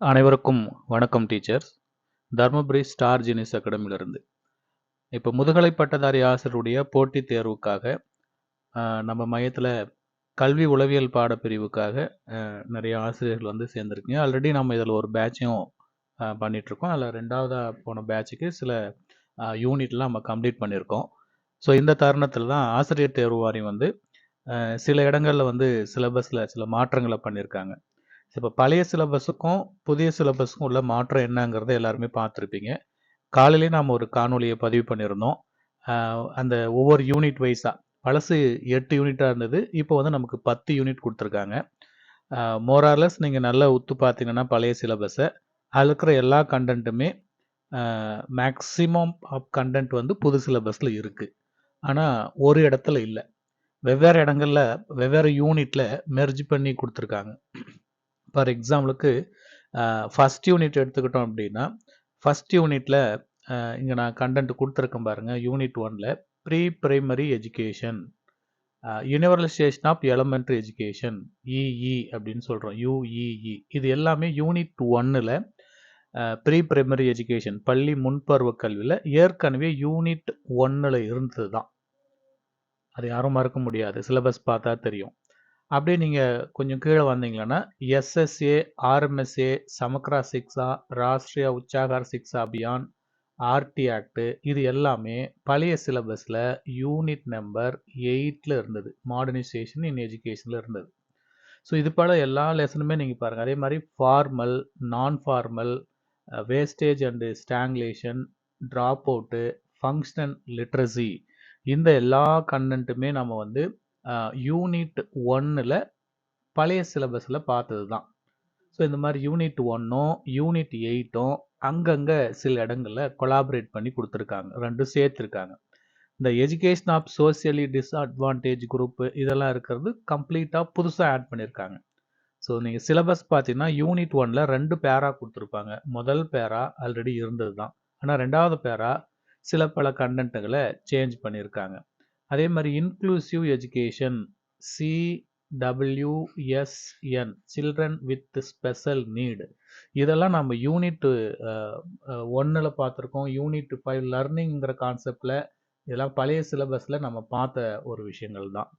அனைவருக்கும் வணக்கம் teachers Dharmapuri star genius அகாடமியிலிருந்து இப்போ முதுகலை பட்டதாரி ஆசிரியருடைய போட்டித் தேர்வுக்காக நம்ம மையத்தில் கல்வி உளவியல் பாடப்பிரிவுக்காக நிறைய ஆசிரியர்கள் வந்து சேர்ந்துருக்கீங்க. ஆல்ரெடி நம்ம இதில் ஒரு பேட்சையும் பண்ணிகிட்ருக்கோம் அதில் ரெண்டாவதாக போன பேட்சுக்கு சில யூனிட்லாம் நம்ம கம்ப்ளீட் பண்ணியிருக்கோம். ஸோ இந்த தருணத்தில் தான் ஆசிரியர் தேர்வு வாரியம் வந்து சில இடங்களில் வந்து சிலபஸில் சில மாற்றங்களை பண்ணியிருக்காங்க. இப்போ பழைய சிலபஸுக்கும் புதிய சிலபஸுக்கும் உள்ள மாற்றம் என்னங்கிறத எல்லாருமே பார்த்துருப்பீங்க. காலையிலே நாம் ஒரு காணொலியை பதிவு பண்ணியிருந்தோம். அந்த ஒவ்வொரு யூனிட் வைஸாக பழசு எட்டு யூனிட்டாக இருந்தது. இப்போ வந்து நமக்கு பத்து யூனிட் கொடுத்துருக்காங்க. மோரார்லஸ் நீங்கள் நல்லா உத்து பார்த்தீங்கன்னா பழைய சிலபஸை. அதில் இருக்கிற எல்லா கண்டென்ட்டுமே மேக்ஸிமம் ஆஃப் கண்டென்ட் வந்து புது சிலபஸில் இருக்குது ஆனால் ஒரு இடத்துல இல்லை. வெவ்வேறு இடங்களில் வெவ்வேறு யூனிட்டில் மெர்ஜ் பண்ணி கொடுத்துருக்காங்க. ஃபார் எக்ஸாம்பிளுக்கு ஃபஸ்ட் யூனிட் எடுத்துக்கிட்டோம் அப்படின்னா ஃபஸ்ட் யூனிட்டில் இங்கே நான் கண்டென்ட் கொடுத்துருக்கேன் பாருங்கள் யூனிட் ஒனில் pre primary education universalisation of elementary education E E அப்படின்னு சொல்கிறோம் யூஇஇ இது எல்லாமே யூனிட் ஒன்னில் ப்ரீ பிரைமரி எஜுகேஷன் பள்ளி முன்பருவ கல்வியில் ஏற்கனவே யூனிட் ஒன்னில் இருந்தது தான் அது யாரும் மறக்க முடியாது. சிலபஸ் பார்த்தா தெரியும். அப்படியே நீங்கள் கொஞ்சம் கீழே வந்தீங்கன்னா எஸ்எஸ்ஏ ஆர்எம்எஸ்ஏ சமக்ரா சிக்ஸா ராஷ்ட்ரிய உச்சாகார் சிக்ஸா அபியான் ஆர்டி ஆக்ட் இது எல்லாமே பழைய சிலபஸில் யூனிட் நம்பர் எயிட்டில் இருந்தது. மாடர்னைசேஷன் இன் எஜுகேஷனில் இருந்தது. ஸோ இது போல் எல்லா லெசனுமே நீங்கள் பாருங்கள் அதே மாதிரி formal non formal wastage and stagnation drop out functional literacy இந்த எல்லா கண்டென்ட்டுமே நம்ம வந்து யூனிட் ஒன்னில் பழைய சிலபஸில் பார்த்தது தான் ஸோ இந்த மாதிரி யூனிட் ஒன்னும் யூனிட் எயிட்டும் அங்கங்கே சில இடங்களில் கொலாபரேட் பண்ணி கொடுத்துருக்காங்க. ரெண்டும் சேர்த்துருக்காங்க. இந்த education of socially disadvantage group இதெல்லாம் இருக்கிறது கம்ப்ளீட்டாக புதுசாக ஆட் பண்ணியிருக்காங்க ஸோ நீங்கள் சிலபஸ் பார்த்தீங்கன்னா யூனிட் ஒனில் ரெண்டு பேரா கொடுத்துருப்பாங்க. முதல் பேரா ஆல்ரெடி இருந்தது தான் ஆனால் ரெண்டாவது பேரா சில பல கண்டென்ட்டுகளை சேஞ்ச் பண்ணியிருக்காங்க அதே மாதிரி inclusive education CWSN children with special need இதெல்லாம் நம்ம யூனிட் ஒன்றில் பார்த்துருக்கோம். யூனிட் ஃபைவ் லர்னிங்கிற கான்செப்டில் இதெல்லாம் பழைய சிலபஸில் நம்ம பார்த்த ஒரு விஷயங்கள் தான்.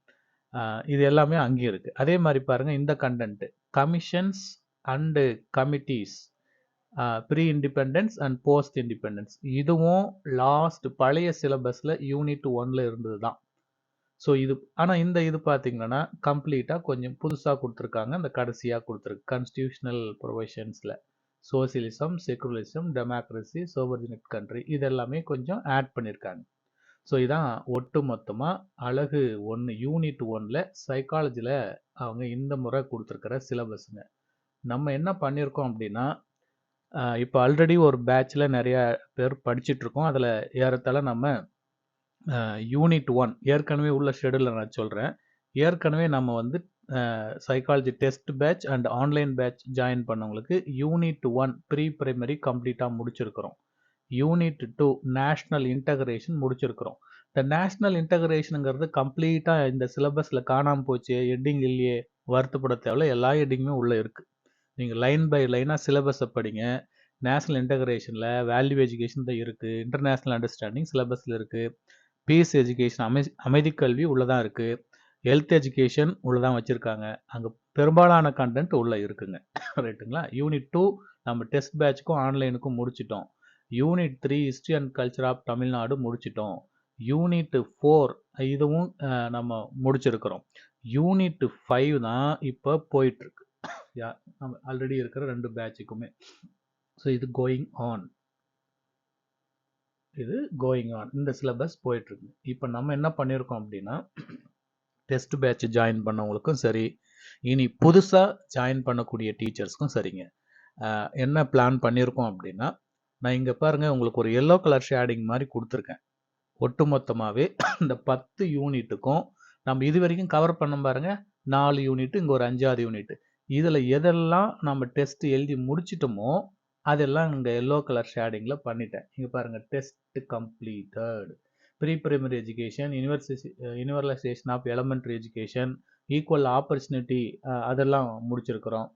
இது எல்லாமே அங்கேயும் இருக்குது அதே மாதிரி பாருங்கள் இந்த content commissions and committees pre independence and post independence இதுவும் லாஸ்ட் பழைய சிலபஸில் யூனிட் ஒன்ல இருந்தது தான் ஸோ இது ஆனால் இந்த இது பார்த்தீங்கன்னா கம்ப்ளீட்டாக கொஞ்சம் புதுசாக கொடுத்துருக்காங்க. அந்த கடைசியாக கொடுத்துருக்கு. Constitutional ப்ரொவிஷன்ஸில் socialism secularism democracy sovereignty country இது எல்லாமே கொஞ்சம் ஆட் பண்ணியிருக்காங்க ஸோ இதான் ஒட்டு மொத்தமாக அழகு ஒன்று யூனிட் ஒன்னில் சைக்காலஜியில் அவங்க இந்த முறை கொடுத்துருக்கிற சிலபஸுங்க நம்ம என்ன பண்ணியிருக்கோம் அப்படின்னா இப்போ ஆல்ரெடி ஒரு பேட்சில் நிறைய பேர் படிச்சுட்ருக்கோம். அதில் ஏறத்தாழ நம்ம யூனிட் ஒன் ஏற்கனவே உள்ள ஷெடியூலில் நான் சொல்கிறேன் ஏற்கனவே நம்ம வந்து psychology test batch and online batch join பண்ணவங்களுக்கு யூனிட் ஒன் ப்ரீ பிரைமரி கம்ப்ளீட்டாக முடிச்சிருக்கிறோம். யூனிட் டூ நேஷ்னல் இன்டகிரேஷன் முடிச்சிருக்கிறோம். இந்த நேஷ்னல் இன்டகிரேஷனுங்கிறது கம்ப்ளீட்டாக இந்த சிலபஸில் காணாமல் போச்சு ஹெட்டிங் இல்லையே வருத்தப்பட தேவையில்ல. எல்லா ஹெட்டிங்குமே உள்ளே இருக்குது நீங்கள் லைன் பை லைனாக சிலபஸை படிங்க. நேஷ்னல் இன்டகிரேஷனில் வேல்யூ எஜுகேஷன் தான் இருக்குது இன்டர்நேஷ்னல் அண்டர்ஸ்டாண்டிங் சிலபஸில் இருக்குது பீஸ் எஜுகேஷன் அமை அமைதி கல்வி உள்ளே தான் இருக்குது ஹெல்த் எஜுகேஷன் உள்ளே தான் வச்சுருக்காங்க. அங்கே பெரும்பாலான கண்டென்ட் உள்ளே இருக்குங்க. ரைட்டுங்களா யூனிட் டூ நம்ம டெஸ்ட் பேட்ச்க்கும் ஆன்லைனுக்கும் முடிச்சிட்டோம். Unit three history and culture of Tamil Nadu முடிச்சிட்டோம். யூனிட் ஃபோர் இதுவும் நம்ம முடிச்சிருக்கிறோம். யூனிட் ஃபைவ் தான் இப்போ போயிட்டுருக்கு யா நம்ம ஆல்ரெடி இருக்கிற ரெண்டு பேட்சுக்குமே ஸோ இது கோயிங் ஆன் இது கோயிங் ஆன் இந்த சிலபஸ் போயிட்டுருக்கு. இப்போ நம்ம என்ன பண்ணியிருக்கோம் அப்படின்னா டெஸ்ட் பேட்ச் ஜாயின் பண்ணவங்களுக்கும் சரி இனி புதுசாக ஜாயின் பண்ணக்கூடிய டீச்சர்ஸ்க்கும் சரிங்க. என்ன பிளான் பண்ணியிருக்கோம் அப்படின்னா நான் இங்கே பாருங்கள் உங்களுக்கு ஒரு எல்லோ கலர் ஷேடிங் மாதிரி கொடுத்துருக்கேன். ஒட்டுமொத்தமாகவே இந்த பத்து யூனிட்டுக்கும் நம்ம இது வரைக்கும் கவர் பண்ண பாருங்கள் நாலு யூனிட் இங்கே ஒரு அஞ்சாவது யூனிட் இதில் எதெல்லாம் நம்ம டெஸ்ட் எழுதி முடிச்சிட்டோமோ அதெல்லாம் இங்கே எல்லோ கலர் ஷேடிங்கில் பண்ணிட்டேன். இங்கே பாருங்கள் test completed pre primary education university universalisation of elementary education equal opportunity அதெல்லாம் முடிச்சிருக்கிறோம்.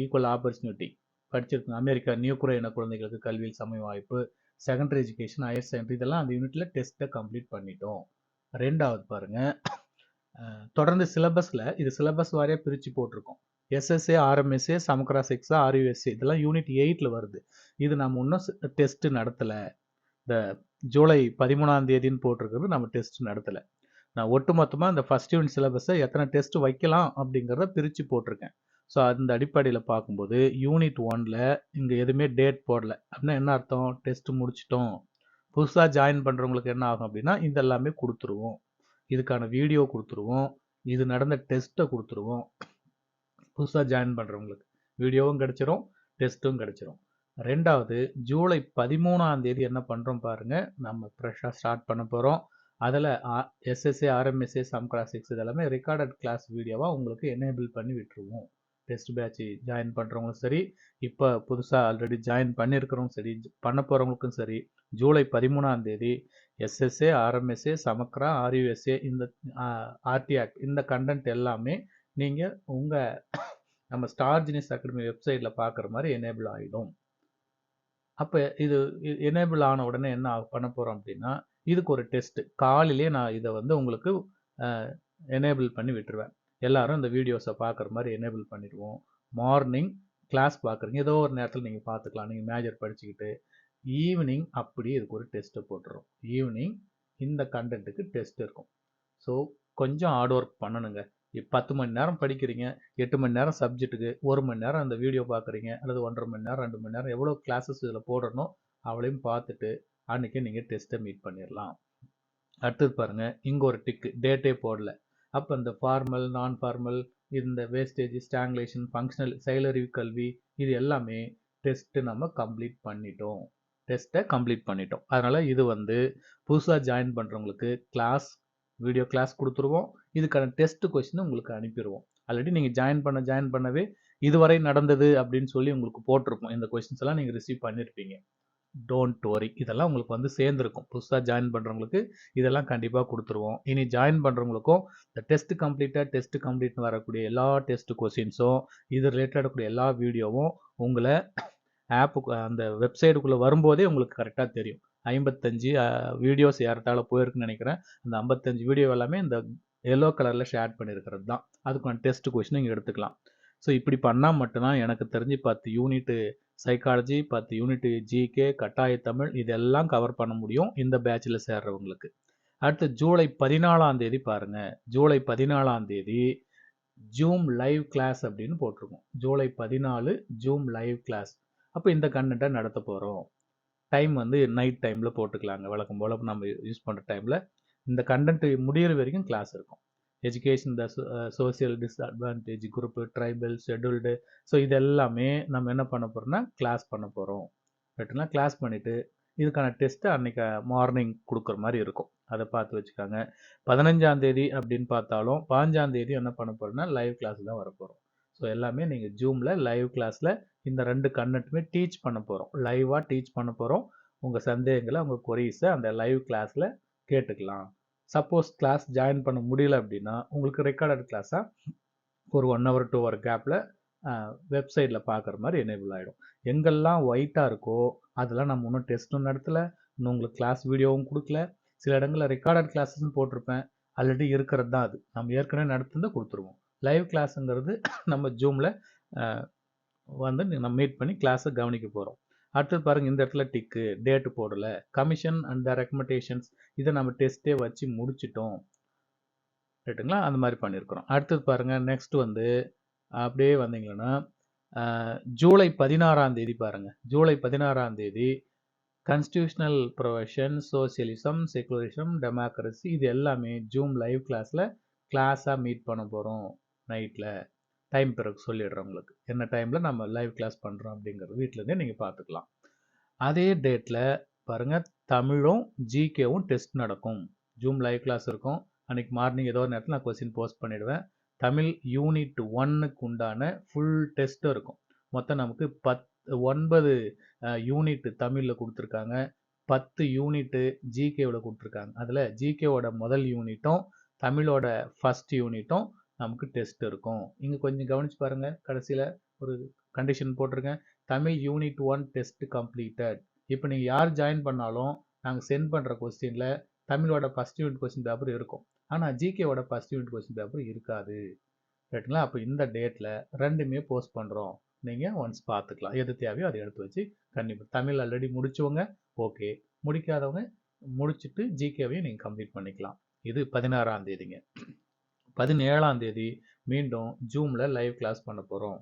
ஈக்குவல் ஆப்பர்ச்சுனிட்டி படிச்சிருக்கோம். அமெரிக்கா நியூக்குரோ இன குழந்தைகளுக்கு கல்வியில் சமய வாய்ப்பு செகண்டரி எஜுகேஷன் ஹையர் செகண்டரி இதெல்லாம் அந்த யூனிட்டில் டெஸ்ட்டை கம்ப்ளீட் பண்ணிட்டோம். ரெண்டாவது பாருங்க தொடர்ந்து சிலபஸில் இது சிலபஸ் வாரியாக பிரித்து போட்டிருக்கோம். எஸ்எஸ்ஏ ஆர்எம்எஸ்ஏ சமக்ரா சிக்ஸா ஆர்யூஎஸ்ஏ இதெல்லாம் யூனிட் எயிட்டில் வருது. இது நம்ம இன்னும் டெஸ்ட் நடத்தலை. இந்த ஜூலை பதிமூணாம் தேதின்னு போட்டிருக்கிறது நம்ம டெஸ்ட் நடத்தலை. நான் ஒட்டுமொத்தமாக இந்த ஃபஸ்ட் யூனிட் சிலபஸை எத்தனை டெஸ்ட் வைக்கலாம் அப்படிங்கிறத பிரித்து போட்டிருக்கேன். ஸோ அந்த அடிப்படையில் பார்க்கும்போது யூனிட் ஒனில் இங்கே எதுவுமே டேட் போடல. அப்படின்னா என்ன அர்த்தம்? டெஸ்ட் முடிச்சிட்டோம். புதுசாக ஜாயின் பண்ணுறவங்களுக்கு என்ன ஆகும் அப்படின்னா இதெல்லாமே கொடுத்துருவோம். இதுக்கான வீடியோ கொடுத்துருவோம். இது நடந்த டெஸ்ட்டை கொடுத்துருவோம். புதுசாக ஜாயின் பண்ணுறவங்களுக்கு வீடியோவும் கிடச்சிரும் டெஸ்ட்டும் கிடச்சிரும். ரெண்டாவது ஜூலை பதிமூணாம் தேதி என்ன பண்ணுறோம் பாருங்க நம்ம ஃப்ரெஷ்ஷாக ஸ்டார்ட் பண்ண போகிறோம் அதில் எஸ்எஸ்ஏ ஆர்எம்எஸ்ஏ சம்க்ரா சிக்ஸ் இதெல்லாமே ரெக்கார்டட் கிளாஸ் வீடியோவாக உங்களுக்கு எனேபிள் பண்ணி விட்டுருவோம். டெஸ்ட் பேட்ச் ஜாயின் பண்ணுறவங்களும் சரி இப்போ புதுசாக ஆல்ரெடி ஜாயின் பண்ணியிருக்கிறவங்க சரி பண்ண போகிறவங்களுக்கும் சரி ஜூலை பதிமூணாம் தேதி எஸ்எஸ்ஏ ஆர்எம்எஸ்ஏ சமக்ரா ஆர்யூஎஸ்ஏ இந்த ஆர்டிஆக்ட் இந்த கண்டென்ட் எல்லாமே நீங்கள் உங்கள் நம்ம ஸ்டார் ஜினிஸ் அகாடமி வெப்சைட்டில் பார்க்குற மாதிரி எனேபிள் ஆகிடும் அப்போ இது எனேபிள் ஆன உடனே என்ன பண்ண போகிறோம் அப்படின்னா இதுக்கு ஒரு டெஸ்ட்டு காலையிலே நான் இதை வந்து உங்களுக்கு எனேபிள் பண்ணி விட்டுருவேன். எல்லாரும் இந்த வீடியோஸை பார்க்குற மாதிரி எனேபிள் பண்ணிடுவோம். மார்னிங் கிளாஸ் பார்க்குறீங்க ஏதோ ஒரு நேரத்தில் நீங்கள் பார்த்துக்கலாம் நீங்கள் மேஜர் படிச்சுக்கிட்டு ஈவினிங் அப்படியே இதுக்கு ஒரு டெஸ்ட்டை போட்டுரும் ஈவினிங் இந்த கண்டென்ட்டுக்கு டெஸ்ட் இருக்கும். ஸோ கொஞ்சம் ஹார்ட் ஒர்க் பண்ணணுங்க. பத்து மணி நேரம் படிக்கிறீங்க எட்டு மணி நேரம் சப்ஜெக்ட்டுக்கு ஒரு மணி நேரம் அந்த வீடியோ பார்க்குறீங்க அல்லது ஒன்றரை மணி நேரம் ரெண்டு மணி நேரம் எவ்வளோ கிளாஸஸ் இதில் போடணும் அவளையும் பார்த்துட்டு அன்றைக்கி நீங்கள் டெஸ்ட்டை மீட் பண்ணிடலாம் அடுத்தது பாருங்கள் இங்கே ஒரு டிக்கு டேட்டே போடல. அப்போ இந்த ஃபார்மல் நான் ஃபார்மல் இந்த வேஸ்டேஜ் ஸ்டாங்லேஷன் ஃபங்க்ஷனல் செயலறிவு கல்வி இது எல்லாமே டெஸ்ட்டு நம்ம கம்ப்ளீட் பண்ணிட்டோம். டெஸ்ட்டை கம்ப்ளீட் பண்ணிட்டோம். அதனால் இது வந்து புதுசாக ஜாயின் பண்ணுறவங்களுக்கு கிளாஸ் வீடியோ கிளாஸ் கொடுத்துருவோம். இதுக்கான டெஸ்ட் கொஸ்டின் உங்களுக்கு அனுப்பிடுவோம் ஆல்ரெடி நீங்கள் ஜாயின் பண்ண ஜாயின் பண்ணவே இதுவரை நடந்தது அப்படின்னு சொல்லி உங்களுக்கு போட்டிருப்போம் இந்த கொஸ்டின்ஸ் எல்லாம் நீங்கள் ரிசீவ் பண்ணியிருப்பீங்க டோன்ட் வரி இதெல்லாம் உங்களுக்கு வந்து சேர்ந்துருக்கும். புதுசாக ஜாயின் பண்ணுறவங்களுக்கு இதெல்லாம் கண்டிப்பாக கொடுத்துருவோம். இனி ஜாயின் பண்ணுறவங்களுக்கும் இந்த டெஸ்ட் கம்ப்ளீட்டாக டெஸ்ட் கம்ப்ளீட்னு வரக்கூடிய எல்லா டெஸ்ட் கொஸ்டின்ஸும் இது ரிலேட்டடாக கூடிய எல்லா வீடியோவும் உங்களை ஆப்புக்கு அந்த வெப்சைட்டுக்குள்ளே வரும்போதே உங்களுக்கு கரெக்டாக தெரியும். ஐம்பத்தஞ்சு வீடியோஸ் யார்ட்டால போயிருக்குன்னு நினைக்கிறேன். அந்த ஐம்பத்தஞ்சு வீடியோ எல்லாமே இந்த எல்லோ கலரில் ஷேட் பண்ணியிருக்கிறது தான் அதுக்கான டெஸ்ட் கொஷின் நீங்கள் எடுத்துக்கலாம். ஸோ இப்படி பண்ணால் மட்டும்தான் எனக்கு தெரிஞ்சு பத்து யூனிட்டு சைக்காலஜி பத்து யூனிட்டு ஜிகே கட்டாய தமிழ் இதெல்லாம் கவர் பண்ண முடியும் இந்த பேட்சில் சேர்றவங்களுக்கு. அடுத்து ஜூலை பதினாலாம் தேதி பாருங்கள் ஜூலை பதினாலாம் தேதி ஜூம் லைவ் கிளாஸ் அப்படின்னு போட்டிருக்கோம். ஜூலை பதினாலு ஜூம் லைவ் கிளாஸ் அப்போ இந்த கண்டென்ட்டை நடத்த போகிறோம் டைம் வந்து நைட் டைமில் போட்டுக்கலாங்க. வழக்கம் போல் நம்ம யூஸ் பண்ணுற டைமில் இந்த கண்டென்ட் முடிகிற வரைக்கும் கிளாஸ் இருக்கும். Education the social disadvantage group tribal scheduled so இது எல்லாமே நம்ம என்ன பண்ண போகிறோம்னா கிளாஸ் பண்ண போகிறோம் ரைட்டுனா கிளாஸ் பண்ணிவிட்டு இதுக்கான டெஸ்ட்டு அன்றைக்கி மார்னிங் கொடுக்குற மாதிரி இருக்கும். அதை பார்த்து வச்சுக்காங்க. பதினஞ்சாந்தேதி அப்படின்னு பார்த்தாலும் பாஞ்சாந்தேதி என்ன பண்ண போகிறோம்னா லைவ் கிளாஸ் தான் வரப்போகிறோம் ஸோ எல்லாமே நீங்கள் ஜூமில் லைவ் கிளாஸில் இந்த ரெண்டு கண்டென்ட்டுமே டீச் பண்ண போகிறோம் லைவாக டீச் பண்ண போகிறோம் உங்கள் சந்தேகங்களை உங்கள் கொரீஸை அந்த லைவ் கிளாஸில் கேட்டுக்கலாம். சப்போஸ் கிளாஸ் ஜாயின் பண்ண முடியல அப்படின்னா உங்களுக்கு ரெக்கார்டட் கிளாஸாக ஒரு ஒன் ஹவர் டூ ஹவர் கேப்பில் வெப்சைட்டில் பார்க்குற மாதிரி எனேபிள் ஆகிடும் எங்கெல்லாம் ஒயிட்டாக இருக்கோ அதெல்லாம் நம்ம இன்னும் டெஸ்ட்டும் நடத்தலை. இன்னும் உங்களுக்கு கிளாஸ் வீடியோவும் கொடுக்கல. சில இடங்களில் ரெக்கார்டட் கிளாஸஸ்ன்னு போட்டிருப்பேன். ஆல்ரெடி இருக்கிறது தான் அது. நம்ம ஏற்கனவே நடத்துனதை கொடுத்துருவோம். லைவ் கிளாஸுங்கிறது நம்ம ஜூமில் வந்து நம்ம மீட் பண்ணி கிளாஸை கவனிக்க போகிறோம் அடுத்தது பாருங்கள் இந்த இடத்துல டிக்கு டேட்டு போடல கமிஷன் அண்ட் த ரெக்கமெண்டேஷன்ஸ் இதை நம்ம டெஸ்ட்டே வச்சு முடிச்சிட்டோம். ரைட்டுங்களா அந்த மாதிரி பண்ணியிருக்கிறோம் அடுத்தது பாருங்கள் நெக்ஸ்ட் வந்து அப்படியே வந்தீங்கன்னா ஜூலை பதினாறாம் தேதி பாருங்கள் ஜூலை பதினாறாம் தேதி constitutional provision socialism secularism democracy இது எல்லாமே ஜூம் லைவ் கிளாஸில் கிளாஸாக மீட் பண்ண போகிறோம் நைட்டில் டைம் பிறகு சொல்லிடுறேன் உங்களுக்கு. என்ன டைமில் நம்ம லைவ் கிளாஸ் பண்ணுறோம் அப்படிங்கிறது வீட்டிலேருந்தே நீங்கள் பார்த்துக்கலாம் அதே டேட்டில் பாருங்கள் தமிழும் ஜிகேவும் டெஸ்ட் நடக்கும். ஜூம் லைவ் கிளாஸ் இருக்கும். அன்றைக்கி மார்னிங் ஏதோ ஒரு நேரத்தில் நான் கொஸ்டின் போஸ்ட் பண்ணிவிடுவேன் தமிழ் யூனிட் ஒன்னுக்கு உண்டான ஃபுல் டெஸ்ட்டும் இருக்கும். மொத்தம் நமக்கு பத் ஒன்பது யூனிட் தமிழில் கொடுத்துருக்காங்க. பத்து யூனிட்டு ஜிகேவில் கொடுத்துருக்காங்க. அதில் ஜிகேவோட முதல் யூனிட்டும் தமிழோட ஃபஸ்ட் யூனிட்டும் நமக்கு டெஸ்ட் இருக்கும். இங்கே கொஞ்சம் கவனிச்சு பாருங்கள் கடைசியில் ஒரு கண்டிஷன் போட்டிருக்கேன். Tamil unit one test completed இப்போ நீங்கள் யார் ஜாயின் பண்ணாலும் நாங்கள் சென்ட் பண்ணுற கொஸ்டினில் தமிழோட ஃபஸ்ட் யூனிட் கொஸ்டின் பேப்பர் இருக்கும். ஆனால் ஜிகேவோட ஃபஸ்ட் யூனிட் கொஸ்டின் பேப்பர் இருக்காது. ரைட்டுங்களா அப்போ இந்த டேட்டில் ரெண்டுமே போஸ்ட் பண்ணுறோம் நீங்கள் ஒன்ஸ் பார்த்துக்கலாம் எது தேவையோ அதை எடுத்து வச்சு கண்டிப்பாக தமிழ் ஆல்ரெடி முடிச்சவங்க ஓகே முடிக்காதவங்க முடிச்சுட்டு ஜிகேவையும் நீங்கள் கம்ப்ளீட் பண்ணிக்கலாம். இது பதினாறாம் தேதிங்க. பதினேழாம் தேதி மீண்டும் ஜூமில் லைவ் கிளாஸ் பண்ண போகிறோம்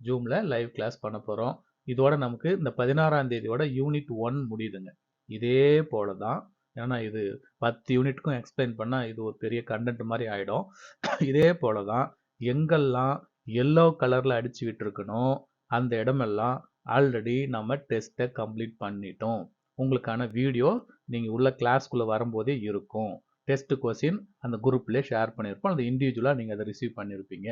ஜூமில் லைவ் கிளாஸ் பண்ண போகிறோம் இதோட நமக்கு இந்த பதினாறாம் தேதியோட யூனிட் ஒன் முடியுதுங்க. இதே போல தான் ஏன்னா இது பத்து யூனிட்டுக்கும் எக்ஸ்பிளைன் பண்ணால் இது ஒரு பெரிய கண்டென்ட் மாதிரி ஆகிடும் இதே போல தான் எங்கெல்லாம் எல்லோ கலரில் அடிச்சு விட்டுருக்கணும் அந்த இடமெல்லாம் ஆல்ரெடி நம்ம டெஸ்ட்டை கம்ப்ளீட் பண்ணிட்டோம். உங்களுக்கான வீடியோ நீங்கள் உள்ள கிளாஸ்க்குள்ளே வரும்போதே இருக்கும். டெஸ்ட் கொஸ்டின் அந்த குரூப்லேயே ஷேர் பண்ணியிருப்போம். அது இண்டிவிஜுவலாக நீங்கள் அதை ரிசீவ் பண்ணியிருப்பீங்க.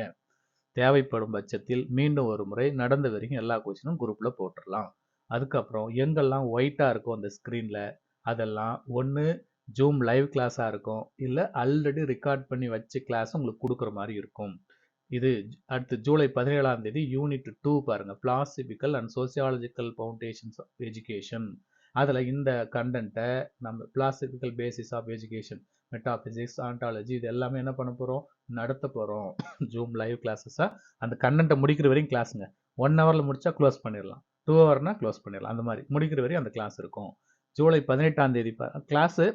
தேவைப்படும் பட்சத்தில் மீண்டும் ஒரு முறை நடந்த வரைக்கும் எல்லா கொஸ்டினும் குரூப்பில் போட்டுடலாம். அதுக்கப்புறம் எங்கெல்லாம் ஒயிட்டாக இருக்கும் அந்த ஸ்க்ரீனில் அதெல்லாம் ஒன்று ஜூம் லைவ் கிளாஸாக இருக்கும் இல்லை ஆல்ரெடி ரெக்கார்ட் பண்ணி வச்ச கிளாஸ் உங்களுக்கு கொடுக்குற மாதிரி இருக்கும். இது அடுத்து ஜூலை பதினேழாம் தேதி யூனிட் டூ பாருங்கள் philosophical and sociological foundations of education அதில் இந்த கண்டென்ட்டை நம்ம philosophical basis of education metaphysics ontology இது எல்லாமே என்ன பண்ண போகிறோம் நடத்த போகிறோம் ஜூம் லைவ் கிளாஸஸாக அந்த கண்டென்ட்டை முடிக்கிற வரையும் கிளாஸுங்க ஒன் ஹவரில் முடித்தா க்ளோஸ் பண்ணிடலாம் டூ ஹவர்னால் க்ளோஸ் பண்ணிடலாம் அந்த மாதிரி. முடிக்கிற வரையும் அந்த கிளாஸ் இருக்கும். ஜூலை பதினெட்டாம் தேதி கிளாஸு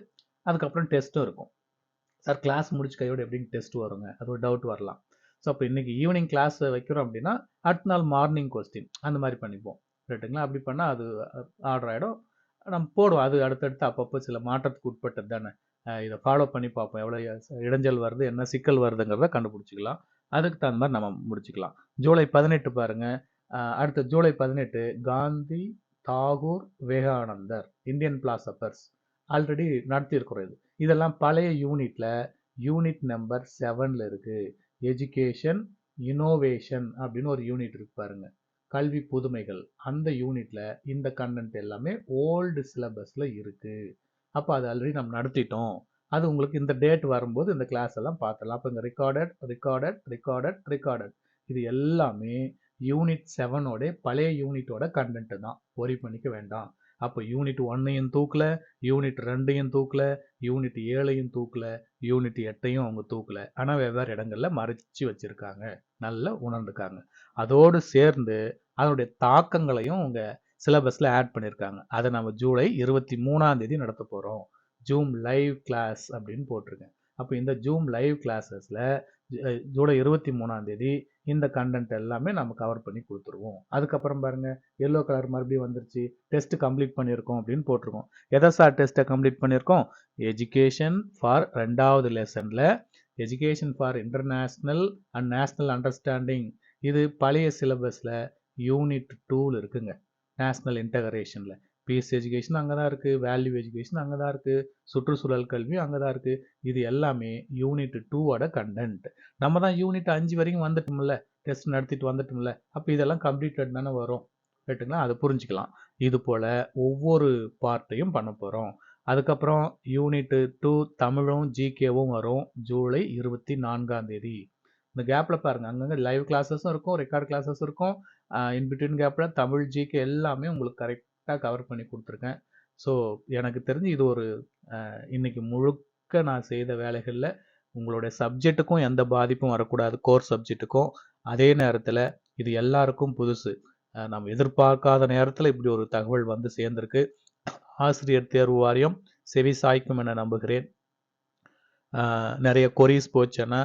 அதுக்கப்புறம் டெஸ்ட்டும் இருக்கும். சார் கிளாஸ் முடிச்சு கையோட எப்படின்னு டெஸ்ட் வருங்க? அது ஒரு டவுட் வரலாம். ஸோ அப்போ இன்றைக்கி ஈவினிங் கிளாஸ் வைக்கிறோம் அப்படின்னா அடுத்த நாள் மார்னிங் கொஸ்டின் அந்த மாதிரி பண்ணிப்போம். ரைட்டுங்களா அப்படி பண்ணால் அது ஆர்டர் ஆகிடும் நம்ம போடுவோம். அது அடுத்தடுத்து அப்பப்போ சில மாற்றத்துக்கு உட்பட்டது தானே. இதை ஃபாலோ பண்ணி பார்ப்போம். எவ்வளோ இடைஞ்சல் வருது என்ன சிக்கல் வருதுங்கிறத கண்டுபிடிச்சிக்கலாம். அதுக்கு தகுந்த மாதிரி நம்ம முடிச்சுக்கலாம். ஜூலை பதினெட்டு பாருங்கள் அடுத்த ஜூலை பதினெட்டு காந்தி தாகூர் விவேகானந்தர் இந்தியன் பிளாசபர்ஸ் ஆல்ரெடி நடத்தியிருக்கிறோம் இது இதெல்லாம் பழைய யூனிட்டில் யூனிட் நம்பர் செவனில் இருக்குது எஜுகேஷன் இனோவேஷன் அப்படின்னு ஒரு யூனிட் இருக்கு பாருங்க. கல்வி புதுமைகள். அந்த யூனிட்டில் இந்த கண்டென்ட் எல்லாமே ஓல்டு சிலபஸில் இருக்குது அப்போ அது ஆல்ரெடி நம்ம நடத்திட்டோம். அது உங்களுக்கு இந்த டேட் வரும்போது இந்த கிளாஸ் எல்லாம் பார்த்துடலாம். அப்போ இங்கே ரெக்கார்டட் ரெக்கார்டட் ரெக்கார்டட் ரெக்கார்டட் இது எல்லாமே யூனிட் செவனோட பழைய யூனிட்டோட கண்டென்ட்டு தான். ஒரி பண்ணிக்க வேண்டாம். அப்போ யூனிட் ஒன்னையும் தூக்கல யூனிட் ரெண்டையும் தூக்கல யூனிட் ஏழையும் தூக்கல யூனிட் எட்டையும் அவங்க தூக்கல. ஆனால் வெவ்வேறு இடங்களில் மறைச்சு வச்சுருக்காங்க. நல்லா உணர்ந்துக்காங்க. அதோடு சேர்ந்து அதனுடைய தாக்கங்களையும் அவங்க சிலபஸில் ஆட் பண்ணியிருக்காங்க அதை நம்ம ஜூலை இருபத்தி மூணாம் தேதி நடத்த போகிறோம் ஜூம் லைவ் கிளாஸ் அப்படின்னு போட்டிருக்கேன். அப்போ இந்த ஜூம் லைவ் கிளாஸஸில் ஜூலை இருபத்தி மூணாம் தேதி இந்த கண்டென்ட் எல்லாமே நம்ம கவர் பண்ணி கொடுத்துருவோம். அதுக்கப்புறம் பாருங்கள் எல்லோ கலர் மறுபடியும் வந்துருச்சு. டெஸ்ட் கம்ப்ளீட் பண்ணியிருக்கோம் அப்படின்னு போட்டிருக்கோம். எதை சார் டெஸ்ட்டை கம்ப்ளீட் பண்ணியிருக்கோம்? எஜுகேஷன் ஃபார் ரெண்டாவது லெசனில் education for international and national understanding இது பழைய சிலபஸில் யூனிட் டூவில் இருக்குங்க. நேஷ்னல் இன்டகரேஷனில் பீஸ் எஜுகேஷன் அங்கே தான் இருக்குது வேல்யூ எஜுகேஷன் அங்கே தான் இருக்குது சுற்றுச்சூழல் கல்வி அங்கே தான் இருக்குது இது எல்லாமே யூனிட் டூவோட கண்டென்ட் நம்ம தான் யூனிட் அஞ்சு வரைக்கும் வந்துட்டோம்ல டெஸ்ட் நடத்திட்டு வந்துட்டோம்ல அப்போ இதெல்லாம் கம்ப்ளீட்டட் தானே வரும். ரைட்டுங்களா அதை புரிஞ்சுக்கலாம். இது போல் ஒவ்வொரு பார்ட்டையும் பண்ண போகிறோம் அதுக்கப்புறம் யூனிட்டு டூ தமிழும் ஜிகேவும் வரும் ஜூலை இருபத்தி நான்காம் தேதி. இந்த கேப்பில் பாருங்கள் அங்கங்கே லைவ் கிளாஸஸும் இருக்கும் ரெக்கார்ட் கிளாஸஸ் இருக்கும். இன்பிட்வீன் கேப்பில் தமிழ் ஜிகே எல்லாமே உங்களுக்கு கரெக்டாக கவர் பண்ணி கொடுத்துருக்கேன். ஸோ எனக்கு தெரிஞ்சு இது ஒரு இன்னைக்கு முழுக்க நான் செய்த வேலைகளில் உங்களுடைய சப்ஜெக்ட்டுக்கும் எந்த பாதிப்பும் வரக்கூடாது கோர் சப்ஜெக்ட்டுக்கும் அதே நேரத்தில் இது எல்லாருக்கும் புதுசு. நம்ம எதிர்பார்க்காத நேரத்தில் இப்படி ஒரு தகவல் வந்து சேர்ந்திருக்கு. ஆசிரியர் தேர்வு வாரியம் செவி சாய்க்கும் என நம்புகிறேன். நிறைய கொரிஸ் போச்சுன்னா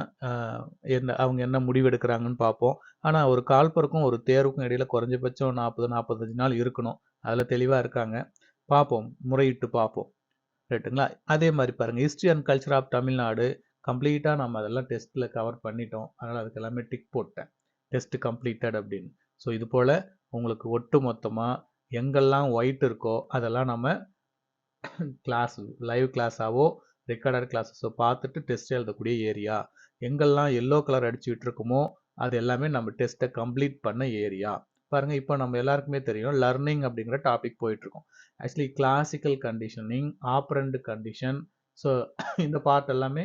என்ன அவங்க என்ன முடிவெடுக்கிறாங்கன்னு பார்ப்போம். ஆனால் ஒரு கால்பருக்கும் ஒரு தேர்வுக்கும் இடையில் குறைஞ்சபட்சம் நாற்பது நாற்பத்தஞ்சு நாள் இருக்கணும். அதில் தெளிவாக இருக்காங்க. பார்ப்போம். முறையிட்டு பார்ப்போம். ரைட்டுங்களா? அதே மாதிரி பாருங்கள் history and culture of Tamil Nadu கம்ப்ளீட்டாக நம்ம அதெல்லாம் டெஸ்ட்டில் கவர் பண்ணிட்டோம். அதனால் அதுக்கு எல்லாமே டிக் போட்டேன். டெஸ்ட் கம்ப்ளீட்டட் அப்படின்னு. ஸோ இது போல் உங்களுக்கு ஒட்டு மொத்தமாக எங்கெல்லாம் ஒயிட் இருக்கோ அதெல்லாம் நம்ம கிளாஸ் லைவ் கிளாஸாவோ ரெக்கார்டட் கிளாஸஸோ. பார்த்துட்டு டெஸ்ட் எழுதக்கூடிய ஏரியா. எங்கெல்லாம் எல்லோ கலர் அடிச்சுக்கிட்டு இருக்குமோ அது எல்லாமே நம்ம டெஸ்ட்டை கம்ப்ளீட் பண்ண ஏரியா. பாருங்கள் இப்போ நம்ம எல்லாருக்குமே தெரியும் லர்னிங் அப்படிங்கிற டாபிக் போயிட்டுருக்கோம். Actually classical conditioning operant condition so இந்த பார்ட் எல்லாமே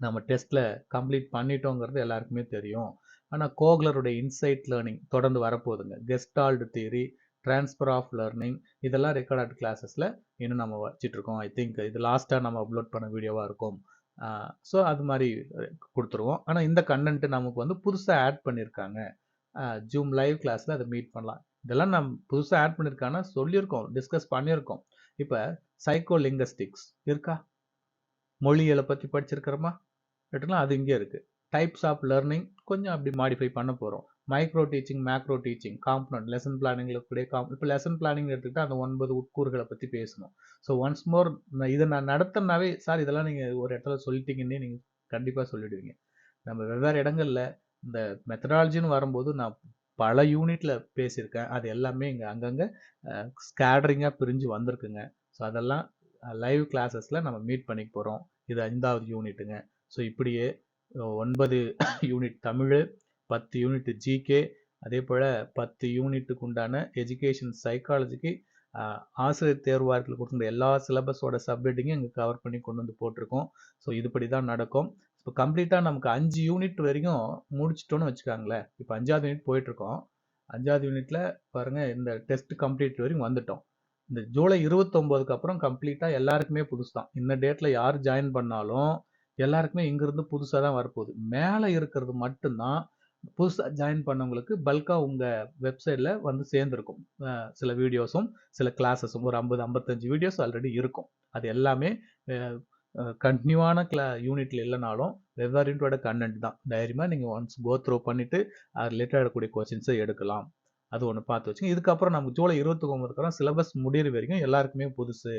நம்ம டெஸ்ட்டில் கம்ப்ளீட் பண்ணிட்டோங்கிறது எல்லாருக்குமே தெரியும். ஆனால் கோக்லருடைய இன்சைட் லேர்னிங் தொடர்ந்து வரப்போகுதுங்க. Gestalt theory transfer of learning இதெல்லாம் ரெக்கார்ட் கிளாஸஸில் இன்னும் நம்ம வச்சிட்ருக்கோம் ஐ திங்க் இது லாஸ்ட்டாக நம்ம அப்லோட் பண்ண வீடியோவாக இருக்கும். ஸோ அது மாதிரி கொடுத்துருவோம். ஆனால் இந்த கண்டென்ட்டு நமக்கு வந்து புதுசாக ஆட் பண்ணியிருக்காங்க ஜூம் லைவ் கிளாஸில் அதை மீட் பண்ணலாம். இதெல்லாம் நம்ம புதுசாக ஆட் பண்ணியிருக்காங்கன்னா சொல்லியிருக்கோம் டிஸ்கஸ் பண்ணியிருக்கோம். இப்போ சைக்கோ லிங்கஸ்டிக்ஸ் இருக்கா? மொழிகளை பற்றி படிச்சிருக்கிறோமா? எட்டுனா அது இங்கே இருக்குது டைப்ஸ் ஆஃப் லேர்னிங் கொஞ்சம் அப்படி மாடிஃபை பண்ண போகிறோம் micro teaching macro teaching component lesson பிளானிங்கில் கூட காம் இப்போ லெசன் பிளானிங் எடுத்துக்கிட்டால் அந்த ஒன்பது உட்கூறுகளை பற்றி பேசணும். ஸோ ஒன்ஸ் மோர் இதை நான் நடத்தினாவே சார் இதெல்லாம் நீங்கள் ஒரு இடத்துல சொல்லிட்டீங்கன்னே நீங்கள் கண்டிப்பாக சொல்லிடுவீங்க. நம்ம வெவ்வேறு இடங்களில் இந்த மெத்தடாலஜின்னு வரும்போது நான் பல யூனிட்டில் பேசியிருக்கேன். அது எல்லாமே இங்கே அங்கங்கே ஸ்கேடரிங்காக பிரிஞ்சு வந்திருக்குங்க. ஸோ அதெல்லாம் லைவ் கிளாஸஸில் நம்ம மீட் பண்ணிக்க போகிறோம் இது ஐந்தாவது யூனிட்டுங்க ஸோ இப்படியே ஒன்பது யூனிட் தமிழ் பத்து யூனிட் ஜிகே அதே போல் பத்து யூனிட்டுக்கு உண்டான எஜுகேஷன் சைக்காலஜிக்கு ஆசிரியர் தேர்வார்கள் கொடுத்துருந்த எல்லா சிலபஸோட சப்ஜெக்டிங்கும் இங்கே கவர் பண்ணி கொண்டு வந்து போட்டிருக்கோம். ஸோ இதுபடி தான் நடக்கும். இப்போ கம்ப்ளீட்டாக நமக்கு அஞ்சு யூனிட் வரைக்கும் முடிச்சிட்டோன்னு வச்சுக்காங்களேன். இப்போ அஞ்சாவது யூனிட் போயிட்டுருக்கோம். அஞ்சாவது யூனிட்டில் பாருங்கள் இந்த டெஸ்ட் கம்ப்ளீட் வரைக்கும் வந்துட்டோம். இந்த ஜூலை இருபத்தொம்போதுக்கு அப்புறம் கம்ப்ளீட்டாக எல்லாருக்குமே புதுசு தான் இந்த டேட்டில் யார் ஜாயின் பண்ணாலும் எல்லாருக்குமே இங்கேருந்து புதுசாக தான் வரப்போகுது. மேலே இருக்கிறது மட்டும்தான் புதுசாக ஜாயின் பண்ணவங்களுக்கு பல்காக உங்கள் வெப்சைட்டில் வந்து சேர்ந்துருக்கும். சில வீடியோஸும் சில கிளாஸஸும் ஒரு ஐம்பது ஐம்பத்தஞ்சு வீடியோஸ் ஆல்ரெடி இருக்கும். அது எல்லாமே கண்டினியூவான கிளா யூனிட்ல இல்லைனாலும் வெவ்வேறு யூனிட்டோட கண்டென்ட் தான். தைரியமாக நீங்கள் ஒன்ஸ் கோ த்ரோ பண்ணிவிட்டு அது ரிலேட்டட் ஆகக்கூடிய கொஸ்டின்ஸை எடுக்கலாம். அது ஒன்று பார்த்து வச்சுங்க இதுக்கப்புறம் நமக்கு ஜூலை இருபத்தி ஒன்பதுக்கப்புறம் சிலபஸ் முடிகிற வரைக்கும் எல்லாருக்குமே புதுசு.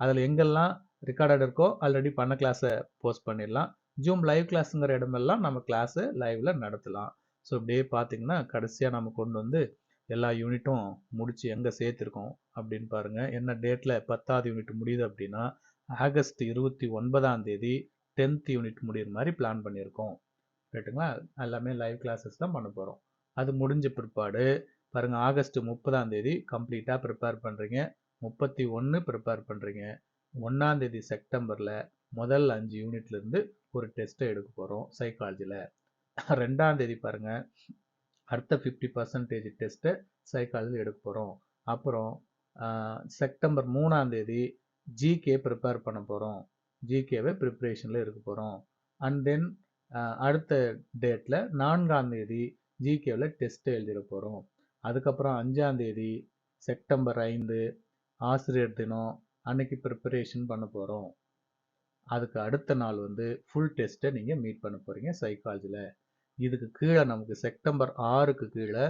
அதில் எங்கெல்லாம் ரெக்கார்டட் இருக்கோ ஆல்ரெடி பண்ண கிளாஸை போஸ்ட் பண்ணிடலாம். ஜூம் லைவ் கிளாஸுங்கிற இடமெல்லாம் நம்ம கிளாஸை லைவில் நடத்தலாம். ஸோ இப்படியே பார்த்தீங்கன்னா கடைசியாக நம்ம கொண்டு வந்து எல்லா யூனிட்டும் முடித்து எங்கே சேர்த்துருக்கோம் அப்படின்னு பாருங்கள் என்ன டேட்டில் பத்தாவது யூனிட் முடியுது அப்படின்னா ஆகஸ்ட் இருபத்தி ஒன்பதாம் தேதி டென்த் யூனிட் முடிகிற மாதிரி பிளான் பண்ணியிருக்கோம். ரைட்டுங்களா எல்லாமே லைவ் கிளாஸஸ் தான் பண்ண போகிறோம் அது முடிஞ்ச பிற்பாடு பாருங்கள் ஆகஸ்ட் முப்பதாம் தேதி கம்ப்ளீட்டாக ப்ரிப்பேர் பண்ணுறீங்க முப்பத்தி ஒன்று ப்ரிப்பேர் பண்ணுறீங்க ஒன்றாந்தேதி செப்டம்பரில் முதல் அஞ்சு யூனிட்லேருந்து ஒரு டெஸ்ட்டை எடுக்க போகிறோம் சைக்காலஜியில் ரெண்டாந்தேதி பாருங்கள் அடுத்த ஃபிஃப்டி பர்சன்டேஜ் டெஸ்ட்டை சைக்காலஜியில் எடுக்க போகிறோம் அப்புறம் செப்டம்பர் மூணாந்தேதி ஜிகே ப்ரிப்பேர் பண்ண போகிறோம் ஜிகேவை ப்ரிப்ரேஷனில் இருக்க போகிறோம் அண்ட் தென் அடுத்த டேட்டில் நான்காந்தேதி ஜிகேவில் டெஸ்ட்டு எழுதிட போகிறோம் அதுக்கப்புறம் அஞ்சாந்தேதி செப்டம்பர் ஐந்து ஆசிரியர் தினம் அன்னைக்கு ப்ரிப்பரேஷன் பண்ண போகிறோம் அதுக்கு அடுத்த நாள் வந்து ஃபுல் டெஸ்ட்டை நீங்கள் மீட் பண்ண போகிறீங்க சைக்காலஜியில் இதுக்கு கீழே நமக்கு செப்டம்பர் ஆறுக்கு கீழே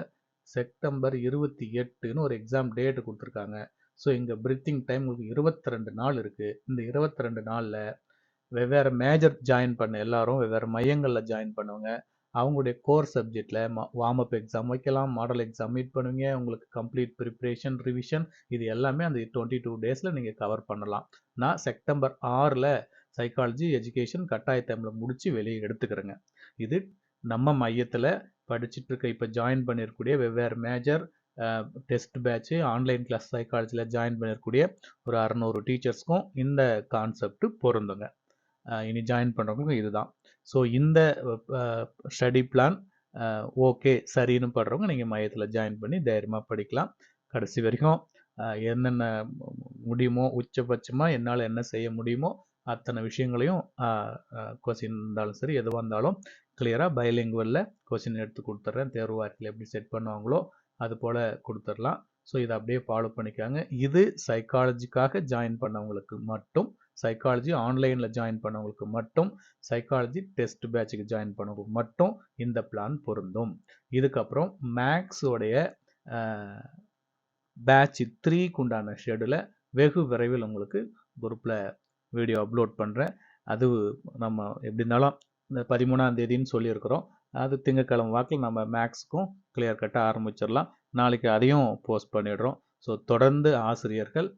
செப்டம்பர் இருபத்தி எட்டுன்னு ஒரு எக்ஸாம் டேட்டு கொடுத்துருக்காங்க. ஸோ இங்கே பிரித்திங் டைம் உங்களுக்கு இருபத்தி ரெண்டு நாள் இருக்குது இந்த இருபத்தி ரெண்டு நாளில் வெவ்வேறு மேஜர் ஜாயின் பண்ண எல்லாரும் வெவ்வேறு மையங்களில் ஜாயின் பண்ணுவாங்க அவங்களுடைய கோர் சப்ஜெக்டில் வார்ம் அப் எக்ஸாம் வைக்கலாம் மாடல் எக்ஸாம் மீட் பண்ணுவீங்க உங்களுக்கு கம்ப்ளீட் ப்ரிப்ரேஷன் ரிவிஷன் இது எல்லாமே அந்த டுவெண்ட்டி டூ டேஸில் நீங்கள் கவர் பண்ணலாம். நான் செப்டம்பர் ஆறில் சைக்காலஜி எஜுகேஷன் கட்டாய டைமில் முடித்து வெளியே எடுத்துக்கிறேங்க. இது நம்ம மையத்தில் படிச்சுட்டு இருக்க இப்போ ஜாயின் பண்ணியிருக்கக்கூடிய வெவ்வேறு major test batch online class சைக்காலஜியில் join பண்ணியிருக்கூடிய ஒரு அறநூறு டீச்சர்ஸ்க்கும் இந்த கான்செப்ட் பொருந்துங்க. இனி ஜாயின் பண்ணுறவங்களுக்கும் இதுதான். ஸோ இந்த ஸ்டடி பிளான் ஓகே சரின்னு படுறவங்க நீங்கள் மையத்தில் ஜாயின் பண்ணி தைரியமாக படிக்கலாம். கடைசி வரைக்கும் என்னென்ன முடியுமோ உச்சபட்சமாக என்னால் என்ன செய்ய முடியுமோ அத்தனை விஷயங்களையும் கொஸ்டின் இருந்தாலும் சரி எதுவாக இருந்தாலும் கிளியராக பைலிங்குவலில் கொஸ்டின் எடுத்து கொடுத்துட்றேன் தேர்வு வாக்கில் எப்படி செட் பண்ணுவாங்களோ அது போல் கொடுத்துடலாம். ஸோ இதை அப்படியே ஃபாலோ பண்ணிக்காங்க. இது சைக்காலஜிக்காக ஜாயின் பண்ணவங்களுக்கு மட்டும் சைக்காலஜி ஆன்லைனில் ஜாயின் பண்ணவங்களுக்கு மட்டும் சைக்காலஜி டெஸ்ட் பேட்சுக்கு ஜாயின் பண்ணவங்களுக்கு மட்டும் இந்த பிளான் பொருந்தும். இதுக்கப்புறம் மேக்ஸோடைய பேட்ச் த்ரீக்கு உண்டான ஷெடியூலை வெகு விரைவில் உங்களுக்கு குரூப்பில் வீடியோ அப்லோட் பண்ணுறேன் அது நம்ம எப்படி இருந்தாலும் இந்த பதிமூணாம் தேதின்னு சொல்லியிருக்கிறோம். அது திங்கக்கிழமை வாக்கில் நம்ம மேக்ஸுக்கும் கிளியர் கட்டாக ஆரம்பிச்சிடலாம். நாளைக்கு அதையும் போஸ்ட் பண்ணிடுறோம். ஸோ தொடர்ந்து ஆசிரியர்கள்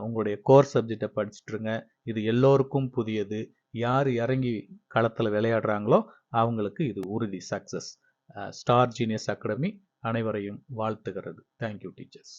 உங்களுடைய கோர் சப்ஜெக்டை படிச்சுட்ருங்க இது எல்லோருக்கும் புதியது. யார் இறங்கி களத்தில் விளையாடுறாங்களோ அவங்களுக்கு இது உறுதி சக்ஸஸ் ஸ்டார் ஜீனியஸ் அகாடமி அனைவரையும் வாழ்த்துகிறது. Thank you teachers